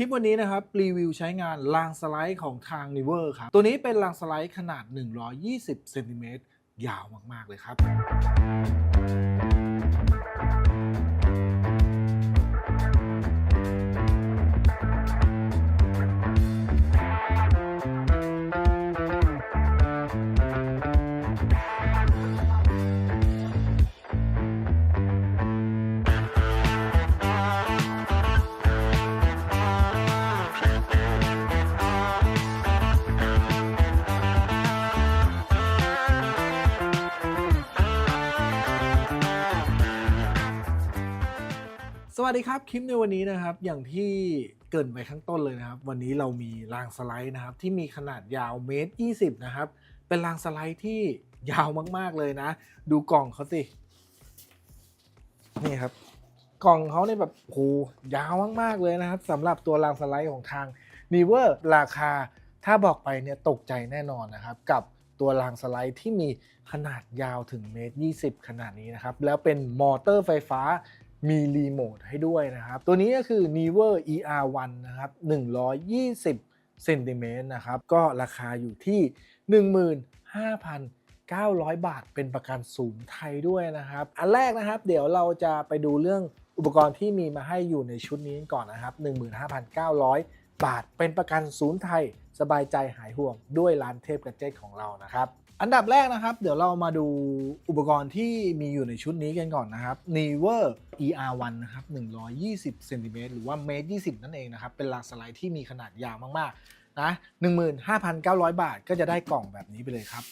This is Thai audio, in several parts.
ลิปวันนี้นะครับรีวิวใช้งานรางสไลด์ของทาง n i v e r ครับ ตัวนี้เป็นรางสไลด์ขนาด 120 เซนติเมตรยาวมาก ๆ เลยครับ วัสดีครับคลิปในวันนี้นะครับ อย่างที่เกินไปข้างต้นเลยนะครับ วันนี้เรามีรางสไลด์นะครับ ที่มีขนาดยาวเมตร20 นะครับ เป็นรางสไลด์ที่ยาวมากๆเลยนะ ดูกล่องเขาสินี่ครับ กล่องเขาเนี่ยแบบโหยาวมากๆเลยนะครับสำหรับตัวรางสไลด์ของทาง n e v e r ราคาถ้าบอกไปเนี่ยตกใจแน่นอนนะครับ กับตัวรางสไลด์ที่มีขนาดยาวถึงเมตร20 ขนาดนี้นะครับ แล้วเป็นมอเตอร์ไฟฟ้า มีรีโมทให้ด้วยนะครับ ตัวนี้ก็คือ n e v e r ER1 นะครับ 120เซนติเมตรนะครับ ก็ราคาอยู่ที่ 15,900 บาท เป็นประกันศูนย์ไทยด้วยนะครับ อันแรกนะครับ เดี๋ยวเราจะไปดูเรื่องอุปกรณ์ที่มีมาให้อยู่ในชุดนี้ก่อนนะครับ 15,900 บาท เป็นประกันศูนย์ไทย สบายใจหายห่วงด้วยร้านเทพกระเจ็ดของเรานะครับ อันดับแรกนะครับ เดี๋ยวเรามาดูอุปกรณ์ที่มีอยู่ในชุดนี้กันก่อนนะครับ n e v e r ER1 นะครับ 120เซนติเมตรหรือว่าเมตร20 นั่นเองนะครับ เป็นรางสไลด์ที่มีขนาดยาวมากๆนะ15,900 บาทก็จะได้กล่องแบบนี้ไปเลยครับ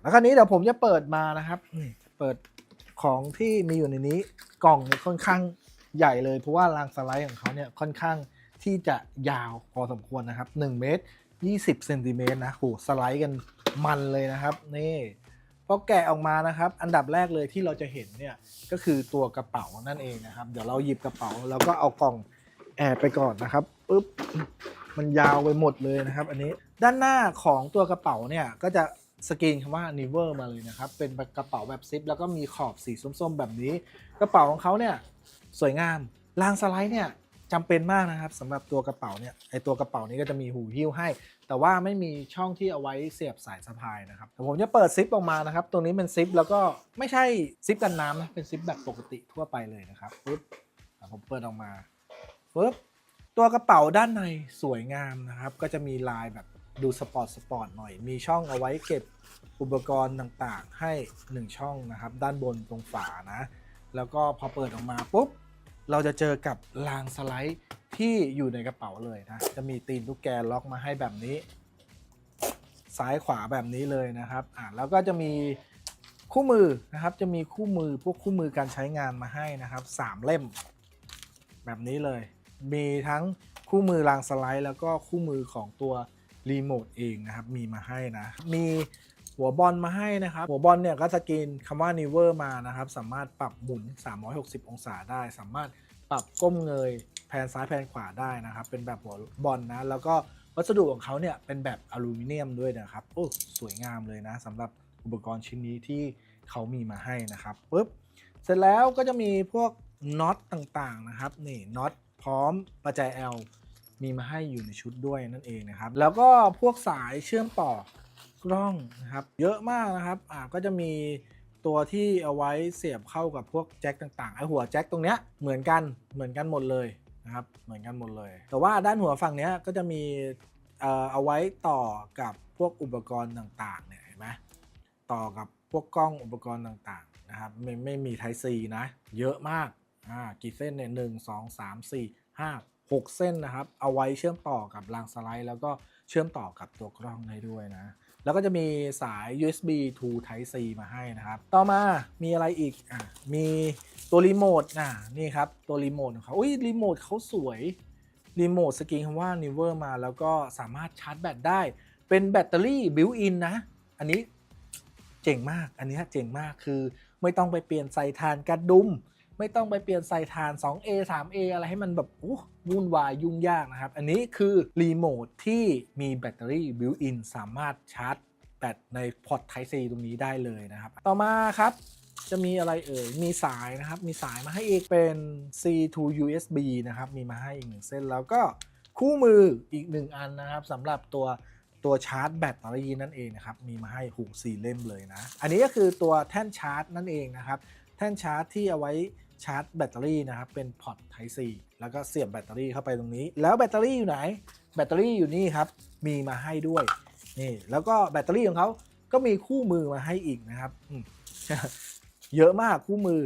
แล้วคราวนี้เดี๋ยวผมจะเปิดมานะครับนี่เปิดของที่มีอยู่ในนี้กล่องค่อนข้างใหญ่เลย เพราะว่ารางสไลด์ของเขาเนี่ยค่อนข้างที่จะยาวพอสมควรนะครับ1เมตร20เซนติเมตรนะโหสไลด์กัน มันเลยนะครับนี่พอแกะออกมานะครับ อันดับแรกเลยที่เราจะเห็นเนี่ยก็คือตัวกระเป๋านั่นเองนะครับ เดี๋ยวเราหยิบกระเป๋าแล้วก็เอากล่องแอบไปก่อนนะครับปุ๊บมันยาวไปหมดเลยนะครับ อันนี้ด้านหน้าของตัวกระเป๋าเนี่ยก็จะสกรีนคำว่า n e v e r มาเลยนะครับ เป็นกระเป๋าแบบซิปแล้วก็มีขอบสีส้มๆ แบบนี้ กระเป๋าของเขาเนี่ยสวยงามรางสไลด์เนี่ย จำเป็นมากนะครับสำหรับตัวกระเป๋าเนี่ยไอตัวกระเป๋านี้ก็จะมีหูหิ้วให้ แต่ว่าไม่มีช่องที่เอาไว้เสียบสายสะพายนะครับแต่ผมจะเปิดซิปออกมานะครับตรงนี้เป็นซิปแล้วก็ไม่ใช่ซิปกันน้ำนะเป็นซิปแบบปกติทั่วไปเลยนะครับปึ๊บผมเปิดออกมาปึ๊บตัวกระเป๋าด้านในสวยงามนะครับ ก็จะมีลายแบบดูสปอร์ตสปอร์ตหน่อย มีช่องเอาไว้เก็บอุปกรณ์ต่างๆ ให้ 1 ช่องนะครับ ด้านบนตรงฝานะ แล้วก็พอเปิดออกมาปุ๊บ เราจะเจอกับรางสไลด์ที่อยู่ในกระเป๋าเลยนะ จะมีตีนตุ๊กแกล็อกมาให้แบบนี้ ซ้ายขวาแบบนี้เลยนะครับอ่าแล้วก็จะมีคู่มือนะครับ จะมีคู่มือพวกคู่มือการใช้งานมาให้นะครับสามเล่ม แบบนี้เลย มีทั้งคู่มือรางสไลด์ แล้วก็คู่มือของตัวรีโมทเองนะครับ มีมาให้นะ มี หัวบอลมาให้นะครับ หัวบอลเนี่ยก็สกรีนคำว่า n e v e r มานะครับ สามารถปรับหมุน 360 องศาได้ สามารถปรับก้มเงยแผนซ้ายแผนขวาได้นะครับ เป็นแบบหัวบอลนะ แล้วก็วัสดุของเขาเนี่ยเป็นแบบอลูมิเนียมด้วยนะครับ โอ้ สวยงามเลยนะสำหรับอุปกรณ์ชิ้นนี้ที่เขามีมาให้นะครับปุ๊บ เสร็จแล้วก็จะมีพวกน็อตต่างๆนะครับ นี่น็อตพร้อมประแจ L มีมาให้อยู่ในชุดด้วยนั่นเองนะครับ แล้วก็พวกสายเชื่อมต่อ กล้องนะครับ เยอะมากนะครับอ่าก็จะมีตัวที่เอาไว้เสียบเข้ากับพวกแจ็คต่างๆไอหัวแจ็คตรงเนี้ยเหมือนกันเหมือนกันหมดเลยนะครับเหมือนกันหมดเลย แต่ว่าด้านหัวฝั่งเนี้ยก็จะมีเอ่อเอาไว้ต่อกับพวกอุปกรณ์ต่างๆเนี่ยเห็นไหมต่อกับพวกกล้องอุปกรณ์ต่างๆนะครับไม่ไม่มีไทซีนะ เยอะมากอ่ากี่เส้นเนี่ยหนึ่งสองสามสี่ห้าหกเส้นนะครับ เอาไว้เชื่อมต่อกับรางสไลด์ แล้วก็เชื่อมต่อกับตัวกล้องได้ด้วยนะ แล้วก็จะมีสาย USB to Type C มาให้นะครับ ต่อมามีอะไรอีกอะมีตัวรีโมทอะนี่ครับตัวรีโมทของเขาอุ้ยรีโมทเขาสวยรีโมทสกรีนคำว่า n e v e r มาแล้วก็สามารถชาร์จแบตได้ เป็นแบตเตอรี่บิวอินนะ อันนี้เจ๋งมากอันนี้เจ๋งมากคือไม่ต้องไปเปลี่ยนใส่ทานกระดุม ไม่ต้องไปเปลี่ยนใส่ฐาน 2A 3A อะไรให้มันแบบอู้วุ่นวายยุ่งยากนะครับ อันนี้คือรีโมทที่มีแบตเตอรี่บิวอินสามารถชาร์จแบตในพอร์ต Type C ตรงนี้ได้เลยนะครับ ต่อมาครับจะมีอะไรเอ่ย มีสายนะครับ มีสายมาให้อีกเป็น C to USB นะครับ มีมาให้อีกหนึ่งเส้น แล้วก็คู่มืออีกหนึ่งอันนะครับสำหรับตัวตัวชาร์จแบตเตอรี่นั่นเองนะครับ มีมาให้หูสี่เล่มเลยนะ อันนี้ก็คือตัวแท่นชาร์จนั่นเองนะครับ แท่นชาร์จที่เอาไว้ ชาร์จแบตเตอรี่นะครับ เป็นพอร์ต Type C แล้วก็เสียบแบตเตอรี่เข้าไปตรงนี้ แล้วแบตเตอรี่อยู่ไหน แบตเตอรี่อยู่นี่ครับ มีมาให้ด้วย นี่ แล้วก็แบตเตอรี่ของเขาก็มีคู่มือมาให้อีกนะครับ เยอะมากคู่มือ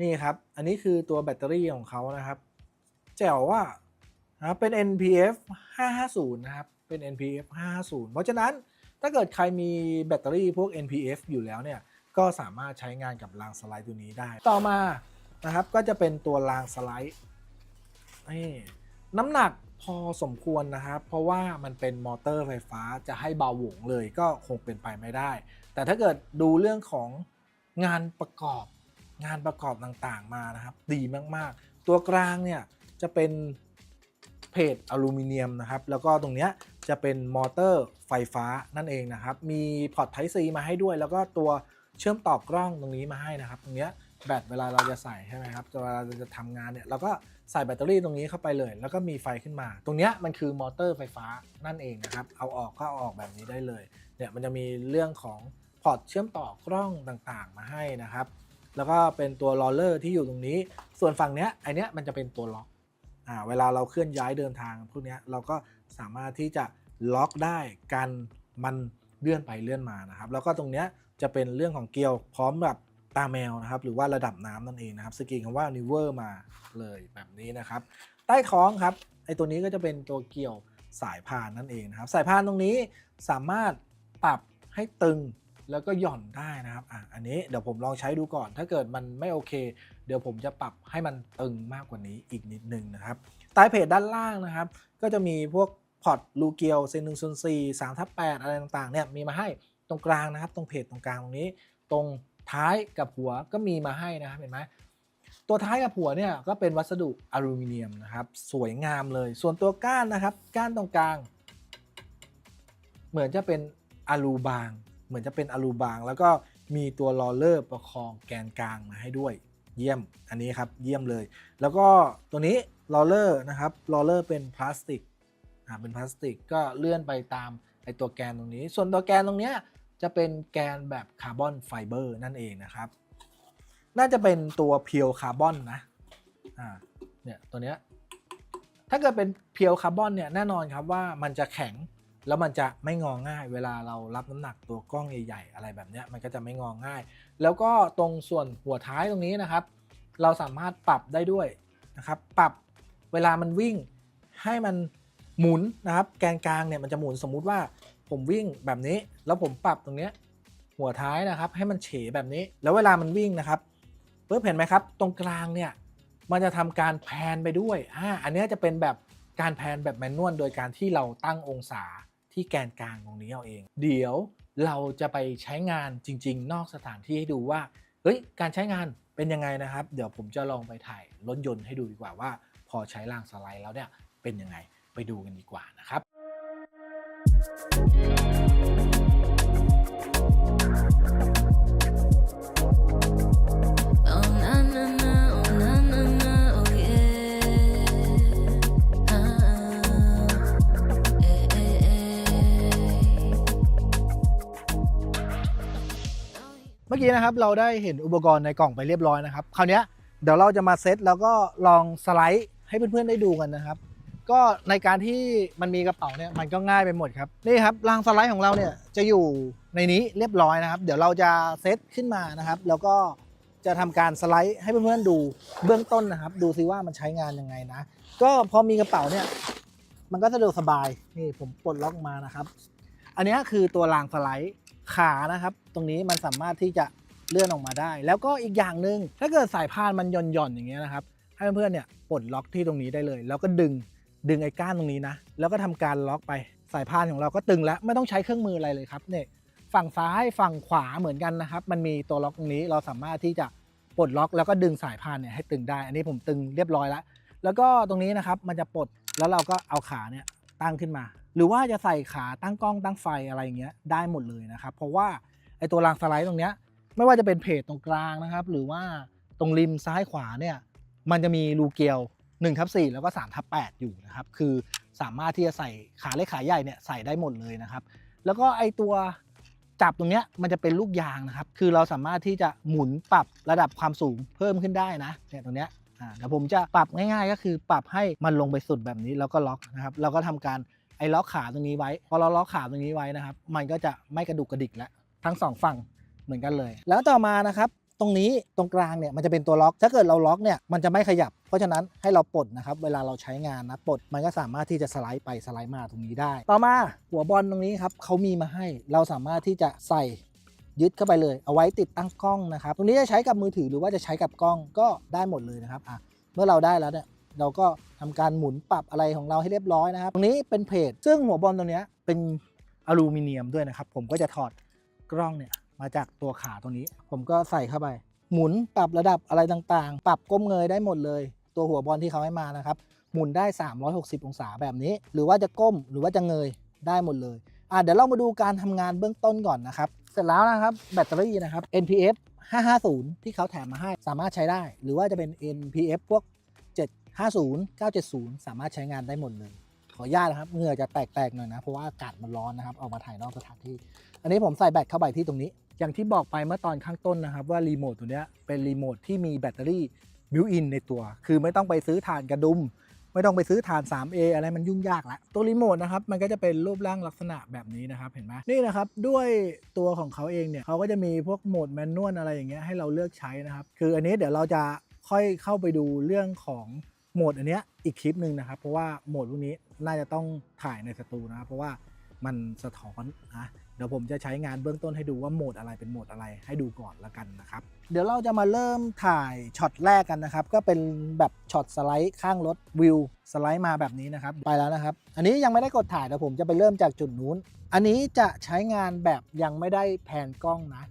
นี่ครับ อันนี้คือตัวแบตเตอรี่ของเขานะครับ แจ๋วว่านะเป็น NPF 550 นะครับ เป็น NPF 550 เพราะฉะนั้นถ้าเกิดใครมีแบตเตอรี่พวก NPF อยู่แล้วเนี่ย ก็สามารถใช้งานกับรางสไลด์ตัวนี้ได้ ต่อมา นะครับ ก็จะเป็นตัวรางสไลด์นี่น้ำหนักพอสมควรนะครับ เพราะว่ามันเป็นมอเตอร์ไฟฟ้าจะให้เบาหวงเลยก็คงเป็นไปไม่ได้ แต่ถ้าเกิดดูเรื่องของงานประกอบงานประกอบต่างๆมานะครับ ดีมากๆ ตัวกลางเนี่ยจะเป็นเพจอลูมิเนียมนะครับ แล้วก็ตรงเนี้ยจะเป็นมอเตอร์ไฟฟ้านั่นเองนะครับ มีพอร์ต Type C มาให้ด้วย แล้วก็ตัวเชื่อมต่อกล้องตรงนี้มาให้นะครับ ตรงเนี้ย แบตเวลาเราจะใส่ใช่ไหมครับเวลาเราจะทำงานเนี่ยเราก็ใส่แบตเตอรี่ตรงนี้เข้าไปเลย แล้วก็มีไฟขึ้นมา ตรงนี้มันคือมอเตอร์ไฟฟ้านั่นเองนะครับ เอาออกก็เอาออกแบบนี้ได้เลยเนี่ยมันจะมีเรื่องของพอร์ตเชื่อมต่อกล้องต่างๆ มาให้นะครับ แล้วก็เป็นตัวลอเลอร์ที่อยู่ตรงนี้ ส่วนฝั่งเนี้ยไอเนี้ยมันจะเป็นตัวล็อกอ่าเวลาเราเคลื่อนย้ายเดินทางพวกเนี้ยเราก็สามารถที่จะล็อกได้กันมันเลื่อนไปเลื่อนมานะครับ แล้วก็ตรงเนี้ยจะเป็นเรื่องของเกลียวพร้อมแบบ ตาแมวนะครับหรือว่าระดับน้ำนั่นเองนะครับสกรีนคำว่า n i v e r มาเลยแบบนี้นะครับ ใต้ท้องครับไอตัวนี้ก็จะเป็นตัวเกี่ยวสายพานนั่นเองนะครับ สายพานตรงนี้สามารถปรับให้ตึงแล้วก็หย่อนได้นะครับอะอันนี้เดี๋ยวผมลองใช้ดูก่อน ถ้าเกิดมันไม่โอเค เดี๋ยวผมจะปรับให้มันตึงมากกว่านี้อีกนิดนึงนะครับใต้เพจด้านล่างนะครับ ก็จะมีพวกพอร์ตลูเกียวเซนหนึ่งส่วนสี่สามทับแปดอะไรต่างๆเนี่ยมีมาให้ตรงกลางนะครับ ตรงเพจตรงกลางตรงนี้ ตรง ท้ายกับหัวก็มีมาให้นะครับเห็นไหมตัวท้ายกับหัวเนี่ยก็เป็นวัสดุอลูมิเนียมนะครับ สวยงามเลย ส่วนตัวก้านนะครับ ก้านตรงกลาง เหมือนจะเป็นอะลูบาง เหมือนจะเป็นอะลูบาง แล้วก็มีตัวลอเลอร์ประคองแกนกลางมาให้ด้วย เยี่ยมอันนี้ครับเยี่ยมเลย แล้วก็ตัวนี้ลอเลอร์นะครับลอเลอร์เป็นพลาสติกอ่าเป็นพลาสติกก็เลื่อนไปตามไอตัวแกนตรงนี้ ส่วนตัวแกนตรงเนี้ย จะเป็นแกนแบบคาร์บอนไฟเบอร์นั่นเองนะครับ น่าจะเป็นตัวเพียวคาร์บอนนะอ่าเนี่ยตัวเนี้ยถ้าเกิดเป็นเพียวคาร์บอนเนี่ยแน่นอนครับว่ามันจะแข็งแล้วมันจะไม่งอง่าย เวลาเรารับน้ำหนักตัวกล้องใหญ่ๆอะไรแบบเนี้ยมันก็จะไม่งอง่าย แล้วก็ตรงส่วนหัวท้ายตรงนี้นะครับ เราสามารถปรับได้ด้วยนะครับ ปรับเวลามันวิ่งให้มันหมุนนะครับ แกนกลางเนี่ยมันจะหมุนสมมุติว่า ผมวิ่งแบบนี้ แล้วผมปรับตรงเนี้ยหัวท้ายนะครับ ให้มันเฉแบบนี้ แล้วเวลามันวิ่งนะครับเพิ่เห็นไหมครับ ตรงกลางเนี่ยมันจะทำการแพนไปด้วยอ่าอันเนี้ยจะเป็นแบบการแพนแบบแมนนวลโดยการที่เราตั้งองศาที่แกนกลางตรงนี้เอาเอง เดี๋ยวเราจะไปใช้งานจริง ๆ นอกสถานที่ให้ดูว่าเฮ้ยการใช้งานเป็นยังไงนะครับ เดี๋ยวผมจะลองไปถ่ายรถยนต์ให้ดูดีกว่าว่า พอใช้รางสไลด์แล้วเนี่ยเป็นยังไงไปดูกันดีกว่านะครับ เมื่อกี้นะครับเราได้เห็นอุปกรณ์ในกล่องไปเรียบร้อยนะครับ คราวนี้เดี๋ยวเราจะมาเซตแล้วก็ลองสไลด์ให้เพื่อนๆได้ดูกันนะครับ ก็ในการที่มันมีกระเป๋าเนี่ยมันก็ง่ายไปหมดครับนี่ครับรางสไลด์ของเราเนี่ยจะอยู่ในนี้เรียบร้อยนะครับ เดี๋ยวเราจะเซตขึ้นมานะครับ แล้วก็จะทำการสไลด์ให้เพื่อนๆดูเบื้องต้นนะครับ ดูซิว่ามันใช้งานยังไงนะ ก็พอมีกระเป๋าเนี่ยมันก็สะดวกสบายนี่ผมปลดล็อกมานะครับ อันนี้คือตัวรางสไลด์ขานะครับ ตรงนี้มันสามารถที่จะเลื่อนออกมาได้ แล้วก็อีกอย่างหนึ่งถ้าเกิดสายพานมันหย่อนๆอย่างเงี้ยนะครับให้เพื่อนๆเนี่ยปลดล็อกที่ตรงนี้ได้เลย แล้วก็ดึง ดึงไอ้ก้านตรงนี้นะ แล้วก็ทำการล็อกไปสายพานของเราก็ตึงแล้วไม่ต้องใช้เครื่องมืออะไรเลยครับเนี่ยฝั่งซ้ายฝั่งขวาเหมือนกันนะครับ มันมีตัวล็อกตรงนี้เราสามารถที่จะปลดล็อกแล้วก็ดึงสายพานเนี่ยให้ตึงได้ อันนี้ผมตึงเรียบร้อยแล้ว แล้วก็ตรงนี้นะครับมันจะปลดแล้วเราก็เอาขาเนี่ยตั้งขึ้นมา หรือว่าจะใส่ขาตั้งกล้องตั้งไฟอะไรอย่างเงี้ยได้หมดเลยนะครับ เพราะว่าไอตัวรางสไลด์ตรงเนี้ยไม่ว่าจะเป็นเพจตรงกลางนะครับ หรือว่าตรงริมซ้ายขวาเนี่ยมันจะมีรูเกลียว 1ทับ4แล้วก็3ทับ8อยู่นะครับ คือสามารถที่จะใส่ขาเล็กขาใหญ่เนี่ยใส่ได้หมดเลยนะครับ แล้วก็ไอตัวจับตรงเนี้ยมันจะเป็นลูกยางนะครับ คือเราสามารถที่จะหมุนปรับระดับความสูงเพิ่มขึ้นได้นะเนี่ยตรงเนี้ยอ่าเดี๋ยวผมจะปรับง่ายๆ ก็คือปรับให้มันลงไปสุดแบบนี้แล้วก็ล็อกนะครับ เราก็ทำการไอ้ล็อกขาตรงนี้ไว้ พอเราล็อกขาตรงนี้ไว้นะครับ มันก็จะไม่กระดุกกระดิกแล้วทั้งสองฝั่งเหมือนกันเลย แล้วต่อมานะครับ ตรงนี้ตรงกลางเนี่ยมันจะเป็นตัวล็อก ถ้าเกิดเราล็อกเนี่ยมันจะไม่ขยับ เพราะฉะนั้นให้เราปลดนะครับเวลาเราใช้งานนะปลดมันก็สามารถที่จะสไลด์ไปสไลด์มาตรงนี้ได้ ต่อมาหัวบอลตรงนี้ครับเขามีมาให้เราสามารถที่จะใส่ยึดเข้าไปเลยเอาไว้ติดตั้งกล้องนะครับ ตรงนี้จะใช้กับมือถือหรือว่าจะใช้กับกล้องก็ได้หมดเลยนะครับอะเมื่อเราได้แล้วเนี่ยเราก็ทำการหมุนปรับอะไรของเราให้เรียบร้อยนะครับ ตรงนี้เป็นเพจซึ่งหัวบอลตรงเนี้ยเป็นอลูมิเนียมด้วยนะครับ ผมก็จะถอดกล้องเนี่ย มาจากตัวขาตรงนี้ ผมก็ใส่เข้าไป หมุนปรับระดับอะไรต่างๆ ปรับก้มเงยได้หมดเลย ตัวหัวบอลที่เขาให้มานะครับ หมุนได้ 360 องศาแบบนี้ หรือว่าจะก้มหรือว่าจะเงยได้หมดเลยอะเดี๋ยวเรามาดูการทำงานเบื้องต้นก่อนนะครับ เสร็จแล้วนะครับแบตเตอรี่นะครับ NPF 550 ที่เขาแถมมาให้สามารถใช้ได้ หรือว่าจะเป็น NPF พวก 750 970 สามารถใช้งานได้หมดเลยขออนุญาตนะครับเหงื่อจะแตกๆหน่อยนะ เพราะว่าอากาศมันร้อนนะครับ ออกมาถ่ายนอกสถานที่ อันนี้ผมใส่แบตเข้าไปที่ตรงนี้ อย่างที่บอกไปเมื่อตอนข้างต้นนะครับว่ารีโมทตัวนี้เป็นรีโมทที่มีแบตเตอรี่บิวอินในตัว คือไม่ต้องไปซื้อถ่านกระดุม ไม่ต้องไปซื้อถ่าน 3A อะไรมันยุ่งยากละตัวรีโมทนะครับมันก็จะเป็นรูปร่างลักษณะแบบนี้นะครับเห็นไหมนี่นะครับด้วยตัวของเขาเองเนี่ยเขาก็จะมีพวกโหมดแมนนวลอะไรอย่างเงี้ยให้เราเลือกใช้นะครับคืออันนี้เดี๋ยวเราจะค่อยเข้าไปดูเรื่องของโหมดอันเนี้ยอีกคลิปหนึ่งนะครับเพราะว่าโหมดพวกนี้น่าจะต้องถ่ายในสตูนะครับเพราะว่ามันสะท้อนนะ ดี๋ยวผมจะใช้งานเบื้องต้นให้ดูว่าโหมดอะไรเป็นโหมดอะไรให้ดูก่อนละกันนะครับเดี๋ยวเราจะมาเริ่มถ่ายช็อตแรกกันนะครับ ก็เป็นแบบช็อตสไลด์ข้างรถวิวสไลด์มาแบบนี้นะครับ ไปแล้วนะครับ อันนี้ยังไม่ได้กดถ่ายแต่ผมจะไปเริ่มจากจุดนู้น อันนี้จะใช้งานแบบยังไม่ได้แผนกล้องนะ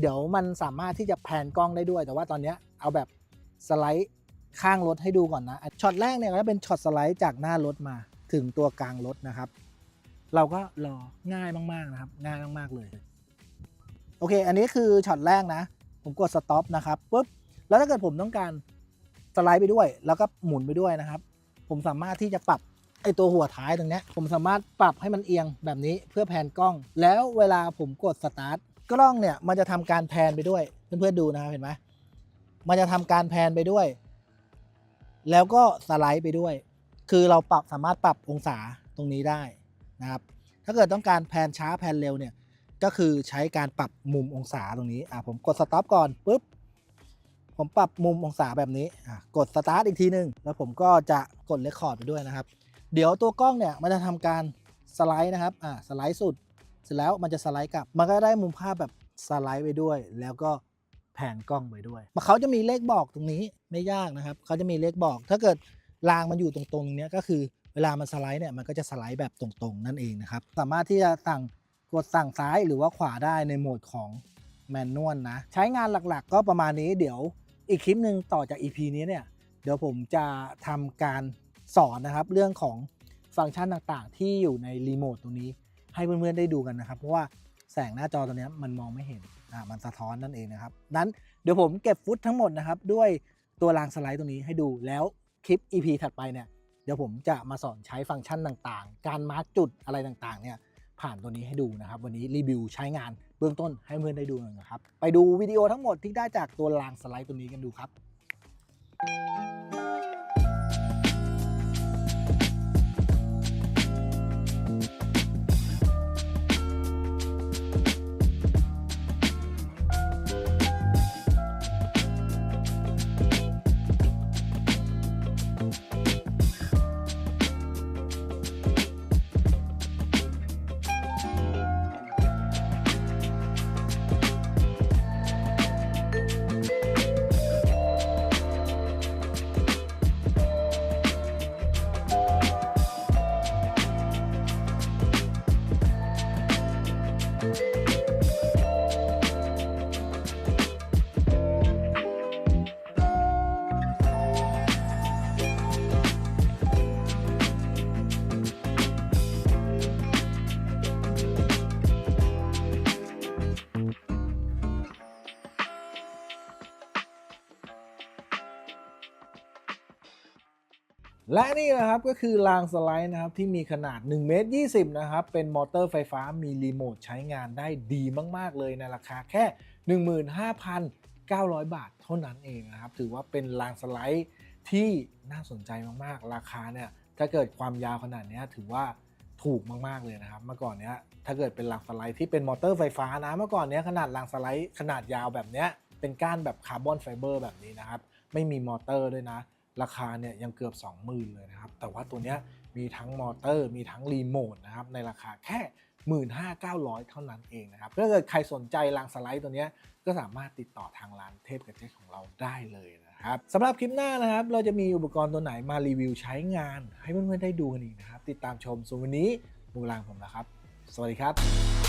เดี๋ยวมันสามารถที่จะแผนกล้องได้ด้วย แต่ว่าตอนนี้เอาแบบสไลด์ข้างรถให้ดูก่อนนะช็อตแรกเนี่ยก็เป็นช็อตสไลด์จากหน้ารถมาถึงตัวกลางรถนะครับ เราก็รอง่ายมาก ๆ นะครับ ง่ายมาก ๆ เลย โอเค อันนี้คือช็อตแรกนะ ผมกดสต็อปนะครับปุ๊บแล้วถ้าเกิดผมต้องการสไลด์ไปด้วย แล้วก็หมุนไปด้วยนะครับ ผมสามารถที่จะปรับไอตัวหัวท้ายตรงนี้ผมสามารถปรับให้มันเอียงแบบนี้เพื่อแพนกล้อง แล้วเวลาผมกดสตาร์ทกล้องเนี่ยมันจะทำการแพนไปด้วย เพื่อนๆดูนะครับเห็นไหมมันจะทำการแพนไปด้วย แล้วก็สไลด์ไปด้วย คือเราปรับสามารถปรับองศาตรงนี้ได้ นะครับ ถ้าเกิดต้องการแพนช้าแพนเร็วเนี่ย ก็คือใช้การปรับมุมองศาตรงนี้ อะผมกดสต็อปก่อนปุ๊บ ผมปรับมุมองศาแบบนี้ อะกดสตาร์ทอีกทีหนึ่งแล้วผมก็จะกดเรคคอร์ดไปด้วยนะครับ เดี๋ยวตัวกล้องเนี่ยมันจะทำการสไลด์นะครับ อะสไลด์สุด เสร็จแล้วมันจะสไลด์กลับ มันก็ได้มุมภาพแบบสไลด์ไปด้วย แล้วก็แผนกล้องไปด้วยเขาจะมีเลขบอกตรงนี้ไม่ยากนะครับ เขาจะมีเลขบอก ถ้าเกิดรางมันอยู่ตรงๆเนี้ยก็คือ เวลามันสไลด์เนี่ยมันก็จะสไลด์แบบตรงๆ นั่นเองนะครับ สามารถที่จะสั่งกดสั่งซ้ายหรือว่าขวาได้ในโหมดของแมนนวลนะ ใช้งานหลักๆ ก็ประมาณนี้เดี๋ยวอีกคลิปหนึ่งต่อจาก EP นี้เนี่ยเดี๋ยวผมจะทำการสอนนะครับเรื่องของฟังก์ชันต่างๆ ที่อยู่ในรีโมทตรงนี้ ให้เพื่อนๆได้ดูกันนะครับ เพราะว่าแสงหน้าจอตัวนี้มันมองไม่เห็นอ่ามันสะท้อนนั่นเองนะครับนั้นเดี๋ยวผมเก็บฟุตทั้งหมดนะครับด้วยตัวรางสไลด์ตรงนี้ให้ดูแล้วคลิป EP ถัดไปเนี่ย เดี๋ยวผมจะมาสอนใช้ฟังก์ชันต่างๆ การมาร์กจุดอะไรต่างๆเนี่ยผ่านตัวนี้ให้ดูนะครับ วันนี้รีวิวใช้งานเบื้องต้นให้เพื่อนได้ดูนนะครับ ไปดูวิดีโอทั้งหมดที่ได้จากตัวรางสไลด์ตัวนี้กันดูครับ และนี่นะครับก็คือรางสไลด์นะครับที่มีขนาด1เมตร20นะครับเป็นมอเตอร์ไฟฟ้ามีรีโมทใช้งานได้ดีมาก ๆ เลยในราคาแค่ 15,900 บาทเท่านั้นเองนะครับ ถือว่าเป็นรางสไลด์ที่น่าสนใจมากๆ ราคาเนี่ยถ้าเกิดความยาวขนาดนี้ถือว่าถูกมาก ๆ เลยนะครับ เมื่อก่อนเนี้ยถ้าเกิดเป็นรางสไลด์ที่เป็นมอเตอร์ไฟฟ้านะเมื่อก่อนเนี้ยขนาดรางสไลด์ขนาดยาวแบบเนี้ยเป็นก้านแบบคาร์บอนไฟเบอร์แบบนี้นะครับไม่มีมอเตอร์ด้วยนะ ราคาเนี่ยยังเกือบ 20,000 เลยนะครับ แต่ว่าตัวเนี้ยมีทั้งมอเตอร์ มีทั้งรีโมทนะครับ ในราคาแค่ 15,900 เท่านั้นเองนะครับถ้าเกิดใครสนใจรางสไลด์ตัวเนี้ยก็สามารถติดต่อทางร้านเทพกระเจของเราได้เลยนะครับสำหรับคลิปหน้านะครับ เราจะมีอุปกรณ์ตัวไหนมารีวิวใช้งาน ให้เพื่อนๆได้ดูกันอีกนะครับ ติดตามชมส่วนวันนี้มูลางผมนะครับ สวัสดีครับ